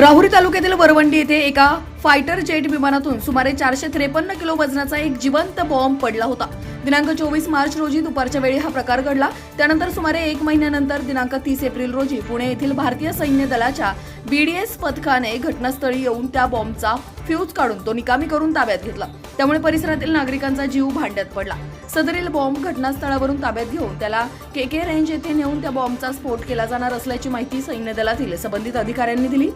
राहुरी तालुक्यातील वरवंडी येथे एका फायटर जेट विमानातून सुमारे चारशे त्रेपन्न किलो वजनाचा एक जिवंत बॉम्ब पडला होता. दिनांक चोवीस मार्च रोजी दुपारच्या वेळी हा प्रकार घडला. त्यानंतर सुमारे एक महिन्यानंतर दिनांक तीस एप्रिल रोजी पुणे येथील भारतीय सैन्य दलाच्या बीडीएस पथकाने घटनास्थळी येऊन त्या बॉम्बचा फ्यूज काढून तो निकामी करून ताब्यात घेतला. त्यामुळे परिसरातील नागरिकांचा जीव भांड्यात पडला. सदरील बॉम्ब घटनास्थळावरून ताब्यात घेऊन त्याला के के रेंज येथे नेऊन त्या बॉम्बचा स्फोट केला जाणार असल्याची माहिती सैन्य दलातील संबंधित अधिकाऱ्यांनी दिली.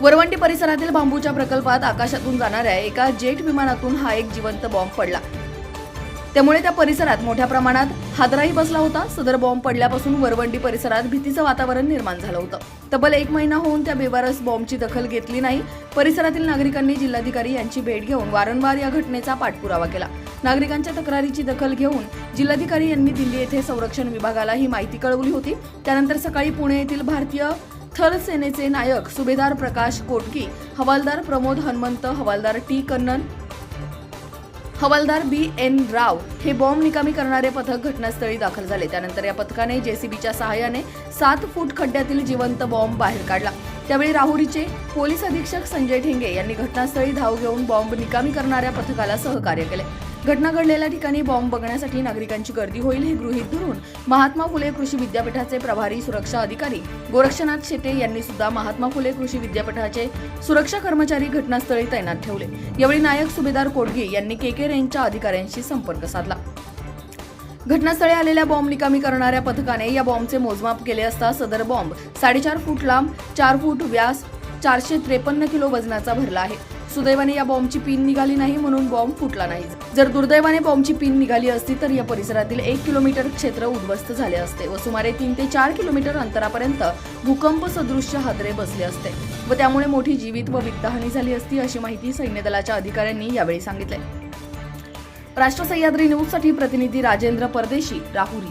वरवंटी परिसरातील बांबूच्या प्रकल्पात आकाशातून जाणाऱ्या एका जेट विमानातून हा एक जिवंत बॉम्ब पडला. त्यामुळे त्या परिसरात मोठ्या प्रमाणात हादराही बसला होता. सदर बॉम्ब पडल्यापासून वरवंडी परिसरात भीतीचं वातावरण निर्माण झालं होतं. तब्बल एक महिना होऊन त्या बेवारस बॉम्बची दखल घेतली नाही. परिसरातील नागरिकांनी जिल्हाधिकारी यांची भेट घेऊन वारंवार या घटनेचा पाठपुरावा केला. नागरिकांच्या तक्रारीची दखल घेऊन जिल्हाधिकारी यांनी दिल्ली येथे संरक्षण विभागाला ही माहिती कळवली होती. त्यानंतर सकाळी पुणे येथील भारतीय थल सेनेचे नायक सुभेदार प्रकाश कोटकी हवालदार प्रमोद हनुमंत हवालदार टी कन्नन हवालदार बी एन राव हे बॉम्ब निकामी करणारे पथक घटनास्थळी दाखल झाले. त्यानंतर या पथकाने जेसीबीच्या सहाय्याने सात फूट खड्ड्यातील जिवंत बॉम्ब बाहेर काढला. त्यावेळी राहुरीचे पोलीस अधीक्षक संजय ठेंगे यांनी घटनास्थळी धाव घेऊन बॉम्ब निकामी करणाऱ्या पथकाला सहकार्य केले. घटना घडलेल्या ठिकाणी बॉम्ब बघण्यासाठी नागरिकांची गर्दी होईल हे गृहीत धरून महात्मा फुले कृषी विद्यापीठाचे प्रभारी सुरक्षा अधिकारी गोरक्षनाथ शेटे यांनी सुद्धा महात्मा फुले कृषी विद्यापीठाचे सुरक्षा कर्मचारी घटनास्थळी तैनात ठेवले. यावेळी नायक सुभेदार कोडगे यांनी केके रेंजच्या अधिकाऱ्यांशी संपर्क साधला. घटनास्थळी आलेल्या बॉम्ब निकामी करणाऱ्या पथकाने या बॉम्बचे मोजमाप केले असता सदर बॉम्ब साडेचार फूट लांब चार फूट व्यास चारशे त्रेपन्न किलो वजनाचा भरला आहे. सुदैवाने या बॉम्बची पिन निघाली नाही म्हणून बॉम्ब फुटला नाही. जर दुर्दैवाने बॉम्बची पिन निघाली असती तर या परिसरातील एक किलोमीटर क्षेत्र उद्ध्वस्त झाले असते व सुमारे तीन ते चार किलोमीटर अंतरापर्यंत भूकंप सदृश्य हादरे बसले असते व त्यामुळे मोठी जीवित व वित्तहानी झाली असती अशी माहिती सैन्य दलाच्या अधिकाऱ्यांनी यावेळी सांगितले. राष्ट्र सह्याद्री न्यूजसाठी प्रतिनिधी राजेंद्र परदेशी राहुरी.